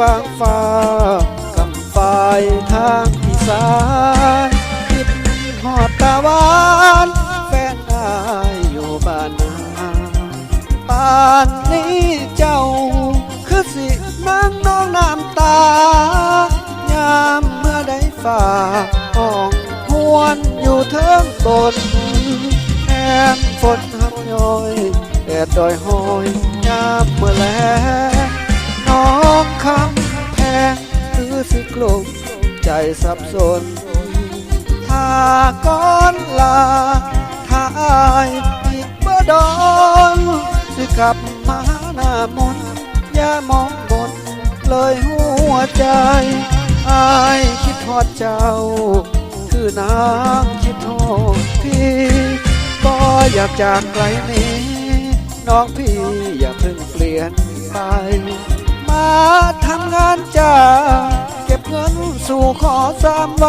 ปางอีสานคิดหอดตาหวานแฟนอายอยู่บ้านนาป่านนี้เจ้า คือสินั่งน้องน้ำตา ยามเมื่อได้ฝ่าห้องหวนอยู่เทิงตนแอมฝนหักย้อยแดดดอยหอยยามเมื่อแล องคำแพงคือสิกลมใจสับสนถ้าก้อนลาถ้ายอีกบ่ดอนสิกลับมาหน้ามนอย่ามองบนเลยหัวใจอายคิดทอดเจ้า คือนางคิดทอดพี่ก็อยากจากไกลนี้ น้องพี่อย่าเพิ่งเปลี่ยนไป ทำงานจ้าเก็บเงินสู่ขอสามใบ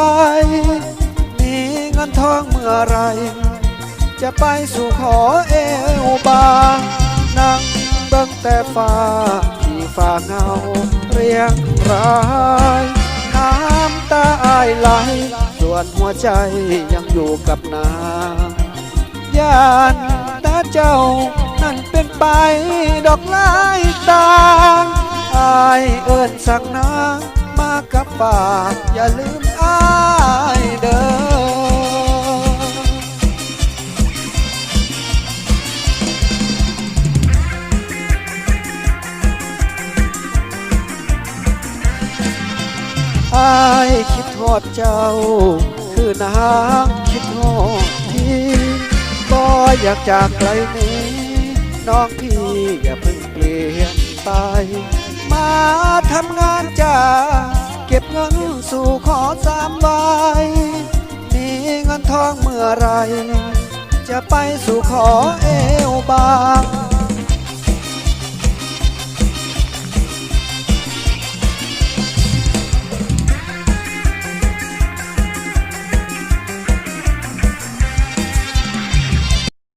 มีเงินทองเมื่อไร จะไปสู่ขอเอวบางนั่งเบิ่งแต่ฟ้าที่ฟ้าเงาเรียงรายน้ำตาอายไหลส่วนหัวใจยังอยู่กับนางยานตาเจ้านั่นเป็นไปดอกไม้ตางายเอิ้นสักนามากับฝากอย่าลืมอายเด้ออายคิดทอดเจ้า คือนางคิดทอดพี่ก็อยากจากไกลนี้ น้องพี่อย่าเพิ่งเปลี่ยนไปาทำงานจ้าเก็บเงินสู่ขอสามใบมีเงินทองเมื่อไร จะไปสู่ขอเอวบาง